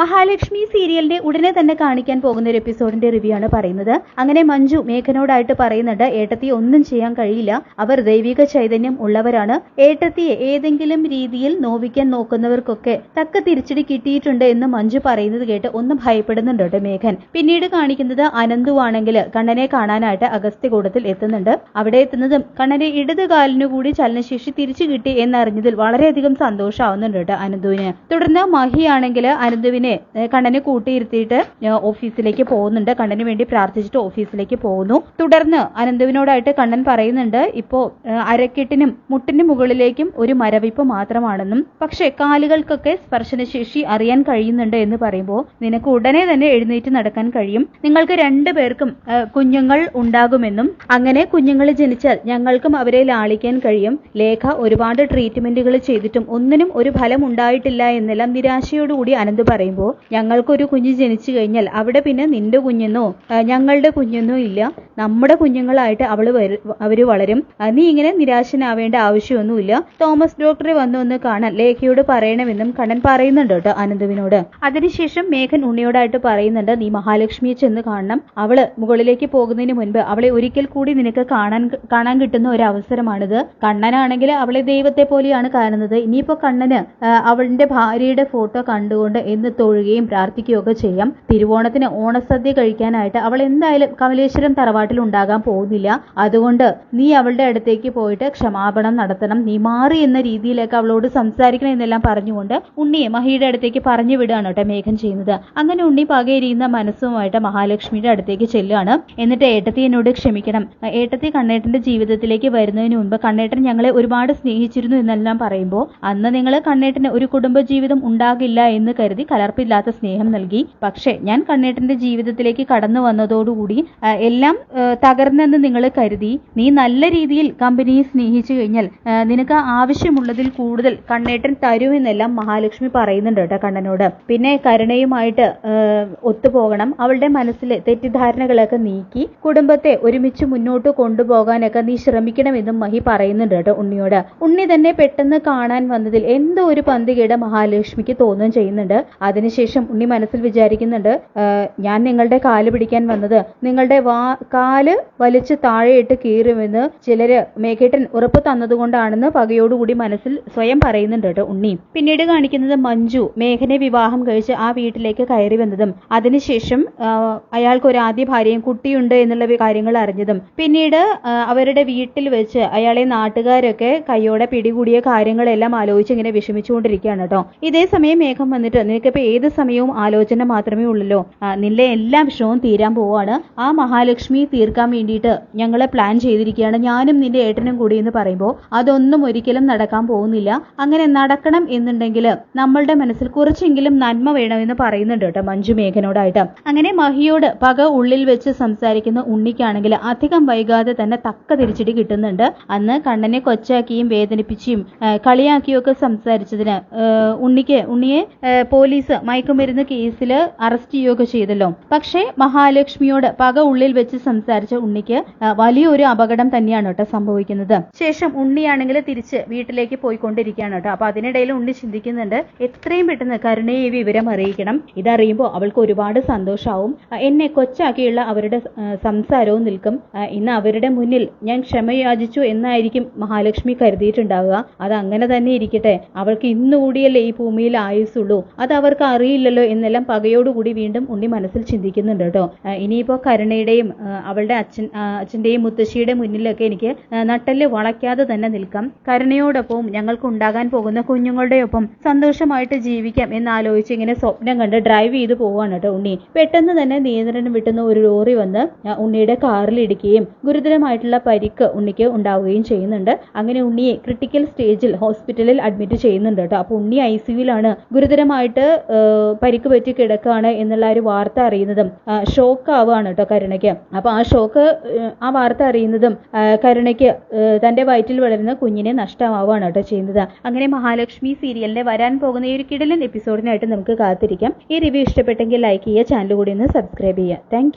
മഹാലക്ഷ്മി സീരിയലിന്റെ ഉടനെ തന്നെ കാണിക്കാൻ പോകുന്ന ഒരു എപ്പിസോഡിന്റെ റിവ്യൂ ആണ് പറയുന്നത്. അങ്ങനെ മഞ്ജു മേഘനോടായിട്ട് പറയുന്നുണ്ട് ഏട്ടത്തി ഒന്നും ചെയ്യാൻ കഴിയില്ല. അവർ ദൈവിക ചൈതന്യം ഉള്ളവരാണ്. ഏട്ടത്തിയെ ഏതെങ്കിലും രീതിയിൽ നോവിക്കാൻ നോക്കുന്നവർക്കൊക്കെ തക്ക തിരിച്ചടി കിട്ടിയിട്ടുണ്ട് എന്ന് മഞ്ജു പറയുന്നത് കേട്ട് ഒന്ന് ഭയപ്പെടുന്നുണ്ട് മേഘൻ. പിന്നീട് കാണിക്കുന്നത് അനന്തു ആണെങ്കിൽ കണ്ണനെ കാണാനായിട്ട് അഗസ്ത്യകൂടത്തിൽ എത്തുന്നുണ്ട്. അവിടെ എത്തുന്നതും കണ്ണന്റെ ഇടത് കാലിനു കൂടി ചലനശേഷി തിരിച്ചു കിട്ടി എന്നറിഞ്ഞതിൽ വളരെയധികം സന്തോഷമാവുന്നുണ്ട് അനന്തുവിന്. തുടർന്ന് മഹി ആണെങ്കിൽ അനന്തുവിനെ ഏ, കണ്ണനെ കൂട്ടിയിരുത്തിയിട്ട് ഓഫീസിലേക്ക് പോകുന്നുണ്ട്. കണ്ണന് വേണ്ടി പ്രാർത്ഥിച്ചിട്ട് ഓഫീസിലേക്ക് പോകുന്നു. തുടർന്ന് അനന്തുവിനോടായിട്ട് കണ്ണൻ പറയുന്നുണ്ട് ഇപ്പോ അരക്കെട്ടിനും മുട്ടിന് മുകളിലേക്കും ഒരു മരവിപ്പ് മാത്രമാണെന്നും പക്ഷേ കാലുകൾക്കൊക്കെ സ്പർശനശേഷി അറിയാൻ കഴിയുന്നുണ്ട് എന്ന് പറയുമ്പോൾ നിനക്ക് ഉടനെ തന്നെ എഴുന്നേറ്റ് നടക്കാൻ കഴിയും. നിങ്ങൾക്ക് രണ്ടു പേർക്കും കുഞ്ഞുങ്ങൾ ഉണ്ടാകുമെന്നും അങ്ങനെ കുഞ്ഞുങ്ങൾ ജനിച്ചാൽ ഞങ്ങൾക്കും അവരെ ലാളിക്കാൻ കഴിയും. ലേഖ ഒരുപാട് ട്രീറ്റ്മെന്റുകൾ ചെയ്തിട്ടും ഒന്നിനും ഒരു ഫലം ഉണ്ടായിട്ടില്ല എന്നെല്ലാം നിരാശയോടുകൂടി അനന്ത് പറയുമ്പോൾ ഞങ്ങൾക്കൊരു കുഞ്ഞ് ജനിച്ചു കഴിഞ്ഞാൽ അവിടെ പിന്നെ നിന്റെ കുഞ്ഞെന്നോ? ഞങ്ങളുടെ കുഞ്ഞെന്നോ ഇല്ല. നമ്മുടെ കുഞ്ഞുങ്ങളായിട്ട് അവൾ അവർ വളരും. നീ ഇങ്ങനെ നിരാശനാവേണ്ട ആവശ്യമൊന്നുമില്ല. തോമസ് ഡോക്ടറെ വന്നു ഒന്ന് കാണാൻ ലേഖയോട് പറയണമെന്നും കണ്ണൻ പറയുന്നുണ്ട് കേട്ടോ അനന്തുവിനോട്. അതിനുശേഷം മേഘൻ ഉണ്ണിയോടായിട്ട് പറയുന്നുണ്ട് നീ മഹാലക്ഷ്മിയെ ചെന്ന് കാണണം. അവൾ മുകളിലേക്ക് പോകുന്നതിന് മുൻപ് അവളെ ഒരിക്കൽ കൂടി നിനക്ക് കാണാൻ കാണാൻ കിട്ടുന്ന ഒരു അവസരമാണിത് കണ്ണനാണെങ്കിൽ അവളെ ദൈവത്തെ പോലെയാണ് കാണുന്നത്. ഇനിയിപ്പോ കണ്ണന് അവളുടെ ഭാര്യയുടെ ഫോട്ടോ കണ്ടുകൊണ്ട് എന്ന് തൊഴുകയും പ്രാർത്ഥിക്കുകയും ഒക്കെ ചെയ്യാം. തിരുവോണത്തിന് ഓണസദ്യ കഴിക്കാനായിട്ട് അവൾ എന്തായാലും കമലേശ്വരം തറവാട്ടിൽ ഉണ്ടാകാൻ പോകുന്നില്ല. അതുകൊണ്ട് നീ അവളുടെ അടുത്തേക്ക് പോയിട്ട് ക്ഷമാപണം നടത്തണം. നീ മാറി എന്ന രീതിയിലേക്ക് അവളോട് സംസാരിക്കണം എന്നെല്ലാം പറഞ്ഞുകൊണ്ട് ഉണ്ണിയെ മഹിയുടെ അടുത്തേക്ക് പറഞ്ഞു വിടുകയാണ് കേട്ടോ മേഘം ചെയ്യുന്നത്. അങ്ങനെ ഉണ്ണി പകയിരിക്കുന്ന മനസ്സുമായിട്ട് മഹാലക്ഷ്മിയുടെ അടുത്തേക്ക് ചെല്ലുകയാണ്. എന്നിട്ട് ഏട്ടത്തി എന്നോട് ക്ഷമിക്കണം. ഏട്ടത്തി കണ്ണേട്ടന്റെ ജീവിതത്തിലേക്ക് വരുന്നതിന് മുൻപ് കണ്ണേട്ടൻ ഞങ്ങളെ ഒരുപാട് സ്നേഹിച്ചിരുന്നു എന്നെല്ലാം പറയുമ്പോൾ അന്ന് നിങ്ങൾ കണ്ണേട്ടന് ഒരു കുടുംബ ജീവിതം ഉണ്ടാകില്ല എന്ന് കരുതി കലർപ്പില്ലാത്ത സ്നേഹം നൽകി. പക്ഷേ ഞാൻ കണ്ണേട്ടന്റെ ജീവിതത്തിലേക്ക് കടന്നു വന്നതോടുകൂടി എല്ലാം തകർന്നെന്ന് നിങ്ങൾ കരുതി നീ നല്ല രീതിയിൽ കമ്പനിയെ സ്നേഹിച്ചു കഴിഞ്ഞാൽ നിനക്ക് ആവശ്യമുള്ളതിൽ കൂടുതൽ കണ്ണേട്ടൻ തരുമെന്നെല്ലാം മഹാലക്ഷ്മി പറയുന്നുണ്ട് കേട്ടോ കണ്ണനോട്. പിന്നെ കരുണയുമായിട്ട് ഒത്തുപോകണം. അവളുടെ മനസ്സിലെ തെറ്റിദ്ധാരണകളൊക്കെ നീക്കി കുടുംബത്തെ ഒരുമിച്ച് മുന്നോട്ട് കൊണ്ടുപോകാനൊക്കെ നീ ശ്രമിക്കണമെന്നും മഹി പറയുന്നുണ്ട് കേട്ടോ ഉണ്ണിയോട്. ഉണ്ണി തന്നെ പെട്ടെന്ന് കാണാൻ വന്നതിൽ എന്തോ ഒരു പന്തികയുടെ മഹാലക്ഷ്മിക്ക് തോന്നുകയും ചെയ്യുന്നുണ്ട്. അതിനുശേഷം ഉണ്ണി മനസ്സിൽ വിചാരിക്കുന്നുണ്ട് ഞാൻ നിങ്ങളുടെ കാൽ പിടിക്കാൻ വന്നത്. നിങ്ങളുടെ വാ കാൽ വലിച്ച് താഴെയിട്ട് കീറുമെന്ന് ചിലര് മേഘേട്ടൻ ഉറപ്പ് തന്നതുകൊണ്ടാണെന്ന് പകയോടുകൂടി മനസ്സിൽ സ്വയം പറയുന്നുണ്ട് കേട്ടോ ഉണ്ണി. പിന്നീട് കാണിക്കുന്നത് മഞ്ജു മേഘനെ വിവാഹം കഴിച്ച് ആ വീട്ടിലേക്ക് കയറി വന്നതും അതിനുശേഷം അയാൾക്ക് ഒരു ആദ്യ ഭാര്യയും കുട്ടിയുണ്ട് എന്നുള്ള കാര്യങ്ങൾ അറിഞ്ഞതും. പിന്നീട് അവരുടെ വീട്ടിൽ വെച്ച് അയാളെ നാട്ടുകാരൊക്കെ കൈയോടെ പിടികൂടിയ കാര്യങ്ങളെല്ലാം ആലോചിച്ച് ഇങ്ങനെ വിഷമിച്ചുകൊണ്ടിരിക്കുകയാണ് കേട്ടോ. ഇതേ സമയം മേഘം വന്നിട്ട് നിനക്കിപ്പോ ഏത് സമയവും ആലോചന മാത്രമേ ഉള്ളല്ലോ. നിന്റെ എല്ലാ വിഷമവും തീരാൻ പോവാണ്. ആ മഹാലക്ഷ്മി തീർക്കാൻ വേണ്ടിയിട്ട് ഞങ്ങളെ പ്ലാൻ ചെയ്തിരിക്കുകയാണ്. ഞാനും നിന്റെ ഏട്ടനും കൂടി എന്ന് പറയുമ്പോൾ അതൊന്നും ഒരിക്കലും നടക്കാൻ പോകുന്നില്ല. അങ്ങനെ നടക്കണം എന്നുണ്ടെങ്കിൽ നമ്മളുടെ മനസ്സിൽ കുറച്ചെങ്കിലും നന്മ വേണമെന്ന് പറയുന്നുണ്ട് കേട്ടോ മഞ്ജു മേഘനോടായിട്ട്. അങ്ങനെ മഹിയോട് പക ഉള്ളിൽ വെച്ച് സംസാരിക്കുന്ന ഉണ്ണിക്കാണെങ്കിൽ അധികം വൈകാതെ തന്നെ തക്ക തിരിച്ചടി കിട്ടുന്നുണ്ട്. അന്ന് കണ്ണനെ കൊച്ചാക്കിയും വേദനിപ്പിച്ചും കളിയാക്കിയും ഒക്കെ സംസാരിച്ചതിന് ഉണ്ണിക്ക് ഉണ്ണിയെ പോലീസ് മയക്കുമരുന്ന് കേസിൽ അറസ്റ്റ് ചെയ്യുകയൊക്കെ ചെയ്തല്ലോ. പക്ഷേ മഹാലക്ഷ്മിയോട് പക ഉള്ളിൽ വെച്ച് സംസാരിച്ച ഉണ്ണിക്ക് വലിയൊരു അപകടം തന്നെയാണ് കേട്ടോ സംഭവിക്കുന്നത്. ശേഷം ഉണ്ണിയാണെങ്കിൽ തിരിച്ച് വീട്ടിലേക്ക് പോയിക്കൊണ്ടിരിക്കുകയാണ് കേട്ടോ. അപ്പൊ അതിനിടയിൽ ഉണ്ണി ചിന്തിക്കുന്നുണ്ട് എത്രയും പെട്ടെന്ന് കരുണയെ വിവരം അറിയിക്കണം. ഇതറിയുമ്പോൾ അവൾക്ക് ഒരുപാട് സന്തോഷമാവും എന്നെ കൊച്ചാക്കിയുള്ള അവരുടെ സംസാരവും നിൽക്കും. ഇന്ന് അവരുടെ മുന്നിൽ ഞാൻ ക്ഷമയാചിച്ചു എന്നായിരിക്കും മഹാലക്ഷ്മി കരുതിയിട്ടുണ്ടാവുക. അത് അങ്ങനെ തന്നെ ഇരിക്കട്ടെ. അവൾക്ക് ഇന്നുകൂടിയല്ലേ ഈ ഭൂമിയിൽ ആയുസുള്ളൂ അത് അവർക്ക് അറിയില്ലല്ലോ എന്നെല്ലാം പകയോടുകൂടി വീണ്ടും ഉണ്ണി മനസ്സിൽ ചിന്തിക്കുന്നുണ്ട് കേട്ടോ. ഇനിയിപ്പോ കരുണയുടെയും അവളുടെ അച്ഛൻ അച്ഛന്റെയും മുത്തശ്ശിയുടെ മുന്നിലൊക്കെ എനിക്ക് നട്ടൽ വളയ്ക്കാതെ തന്നെ നിൽക്കാം. കരുണയോടൊപ്പവും ഞങ്ങൾക്ക് ഉണ്ടാകാൻ പോകുന്ന കുഞ്ഞുങ്ങളുടെ ഒപ്പം സന്തോഷമായിട്ട് ജീവിക്കാം എന്നാലോചിച്ച് ഇങ്ങനെ സ്വപ്നം കണ്ട് ഡ്രൈവ് ചെയ്ത് പോവാണ് കേട്ടോ ഉണ്ണി. പെട്ടെന്ന് തന്നെ നിയന്ത്രണം വിട്ടുന്ന ഒരു ലോറി വന്ന് ഉണ്ണിയുടെ കാറിൽ ഇടിക്കുകയും ഗുരുതരമായിട്ടുള്ള പരിക്ക് ഉണ്ണിക്ക് ഉണ്ടാവുകയും ചെയ്യുന്നുണ്ട്. അങ്ങനെ ഉണ്ണിയെ ക്രിട്ടിക്കൽ സ്റ്റേജിൽ ഹോസ്പിറ്റലിൽ അഡ്മിറ്റ് ചെയ്യുന്നുണ്ട് കേട്ടോ. അപ്പൊ ഉണ്ണി ഐ സിയുലാണ് ഗുരുതരമായിട്ട് പരിക്ക് പറ്റി കിടക്കുകയാണ് എന്നുള്ള ഒരു വാർത്ത അറിയുന്നതും ഷോക്ക് ആവുകയാണ് കേട്ടോ കരുണയ്ക്ക്. അപ്പൊ ആ ഷോക്ക് ആ വാർത്ത അറിയുന്നതും കരുണയ്ക്ക് തന്റെ വയറ്റിൽ വളരുന്ന കുഞ്ഞിനെ നഷ്ടമാവുകയാണ് കേട്ടോ ചെയ്യുന്നത്. അങ്ങനെ മഹാലക്ഷ്മി സീരിയലിന്റെ വരാൻ പോകുന്ന ഈ ഒരു കിടലൻ എപ്പിസോഡിനായിട്ട് നമുക്ക് കാത്തിരിക്കാം. ഈ റിവ്യൂ ഇഷ്ടപ്പെട്ടെങ്കിൽ ലൈക്ക് ചെയ്യുക ചാനൽ കൂടി ഒന്ന് സബ്സ്ക്രൈബ് ചെയ്യുക. താങ്ക്